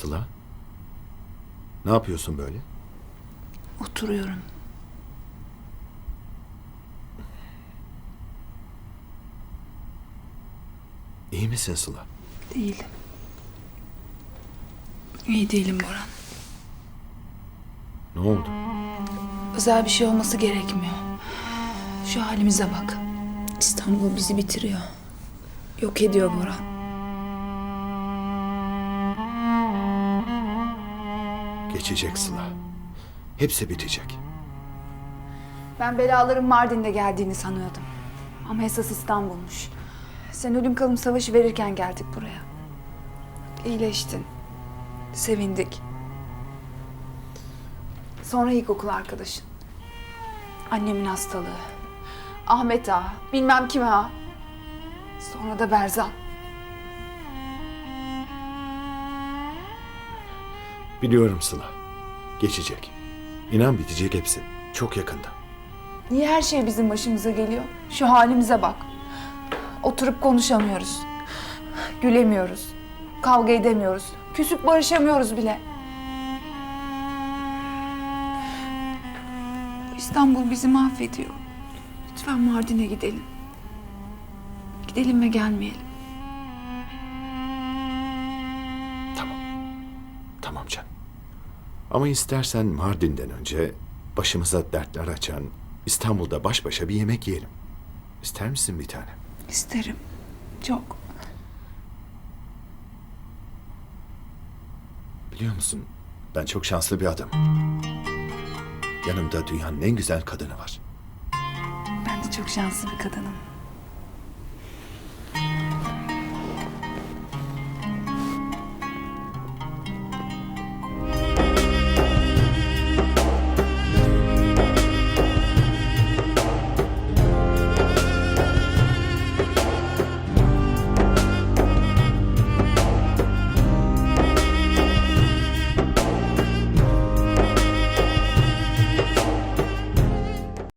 Sıla? Ne yapıyorsun böyle? Oturuyorum. İyi misin Sıla? Değilim. İyi değilim Boran. Ne oldu? Özel bir şey olması gerekmiyor. Şu halimize bak. İstanbul bizi bitiriyor. Yok ediyor Boran. Geçecek Sıla. Hepsi bitecek. Ben belaların Mardin'de geldiğini sanıyordum. Ama esas İstanbul'muş. Sen ölüm kalım savaşı verirken geldik buraya. İyileştin. Sevindik. Sonra ilkokul arkadaşın. Annemin hastalığı. Ahmet ağa, bilmem kim ağa. Sonra da Berzan. Biliyorum Sıla. Geçecek. İnan bitecek hepsi. Çok yakında. Niye her şey bizim başımıza geliyor? Şu halimize bak. Oturup konuşamıyoruz. Gülemiyoruz. Kavga edemiyoruz. Küsüp barışamıyoruz bile. İstanbul bizi mahvediyor. Lütfen Mardin'e gidelim. Gidelim ve gelmeyelim. Tamam canım. Ama istersen Mardin'den önce başımıza dertler açan İstanbul'da baş başa bir yemek yiyelim. İster misin bir tane? İsterim. Çok. Biliyor musun? Ben çok şanslı bir adamım. Yanımda dünyanın en güzel kadını var. Ben de çok şanslı bir kadınım.